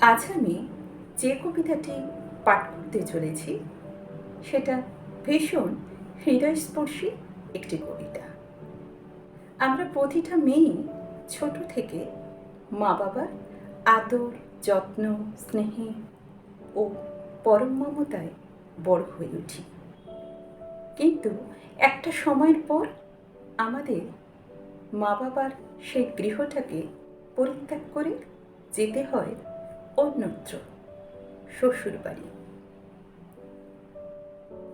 আজ আমি যে কবিতাটি পাঠ করতে চলেছি, সেটা ভীষণ হৃদয়স্পর্শী একটি কবিতা। আমরা প্রতিটা মেয়েই ছোট থেকে মা বাবার আদর, যত্ন, স্নেহে ও পরম মমতায় বড় হয়ে উঠি। কিন্তু একটা সময়ের পর আমাদের মা বাবার সেই গৃহটাকে পরিত্যাগ করে যেতে হয় অন্যত্র শ্বশুর বাড়ি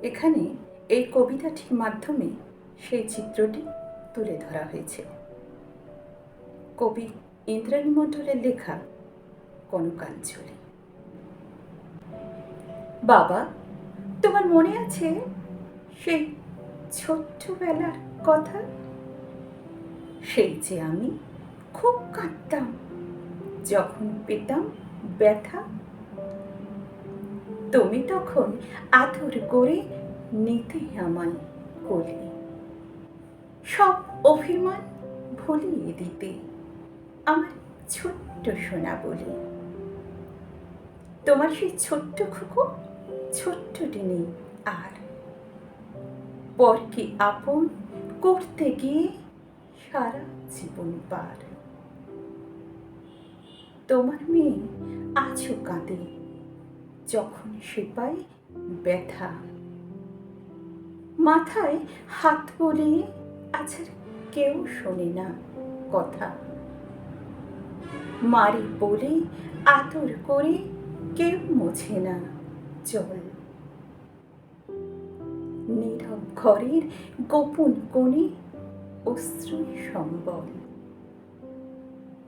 এখানে এই কবিতাটির মাধ্যমে সেই চিত্রটি তুলে ধরা হয়েছে। কবি ইন্দ্রাণী মণ্ডলের লেখা কনকাঞ্চলি বাবা, তোমার মনে আছে সেই ছোট্টবেলার কথা? সেই যে আমি খুব কাঁদতাম, যখন পেতাম ব্যথা? তুমি তখন আদর করে নিতে আমায় কোলে সব অভিমান ভুলিয়ে দিতে আমার ছোট্ট সোনা বলে। তোমার সেই ছোট্ট খুকু ছোট্টটি নেই আর। পরকে আপন করতে গিয়ে সারা জীবন পার। তোমার মেয়ে আছো কাঁদে। যখন সে পায় ব্যথা। মাথায় হাত বলিয়ে আজ আর কেউ শোনে না কথা। মারি বলে আদর করে কেউ মোছে না জল। নীরব ঘরের গোপন কোণে অশ্রুর সম্বল।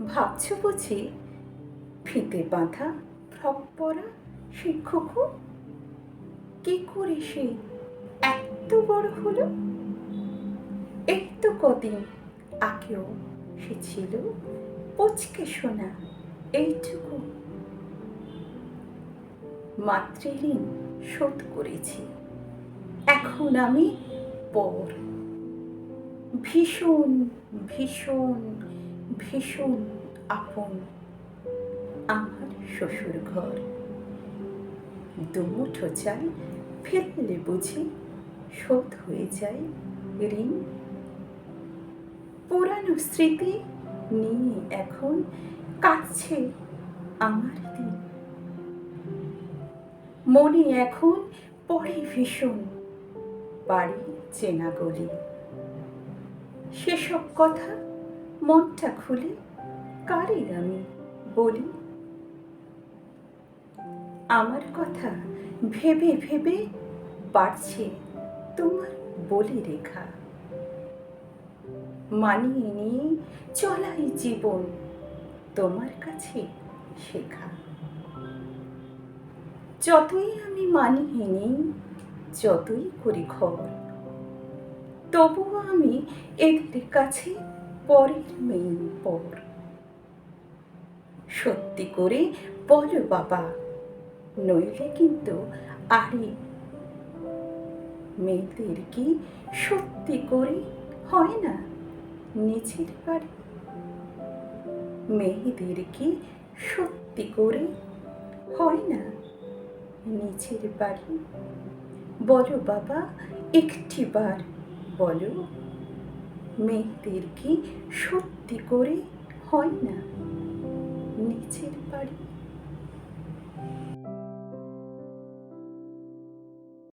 ভাবছ বুঝি ফিতে বাঁধা ফ্রক পরা শিক্ষক কি করে সে এত বড় হলো? তো কদিন আগেও সে ছিল পচকে শোনা এইটুকু। মাতৃঋণ শোধ করেছি, এখন আমি পর। ভীষণ ভীষণ ভীষণ আপন। আমার শ্বশুর ঘর। দুমুঠো চাল ফেললে বুঝি শোধ হয়ে যায় ঋণ। পুরানো স্মৃতি নিয়ে এখন কাটছে আমার দিন। মনে এখন পড়ে ভীষণ বাড়ি চেনা গলি। সেসব কথা মনটা খুলে কারে আমি বলি। আমার কথা ভেবে ভেবে বাড়ছে তোমার বলি রেখা। মানিয়ে নিয়ে চলাই জীবন তোমার কাছে শেখা। যতই আমি মানিয়ে নিই, যতই করি ঘর তবুও আমি এদের কাছে পরের মেয়ে পর। সত্যি করে বলো বাবা নইলে কিন্তু আরে মেয়েদের কি সত্যি করে হয় না? নিজের বাড়ি। মেয়েদের কি সত্যি করে হয় না? নিজের বাড়ি। বলো বাবা একটি বার বলো, মেয়েদের কি সত্যি করে হয় না? নিজের বাড়ি।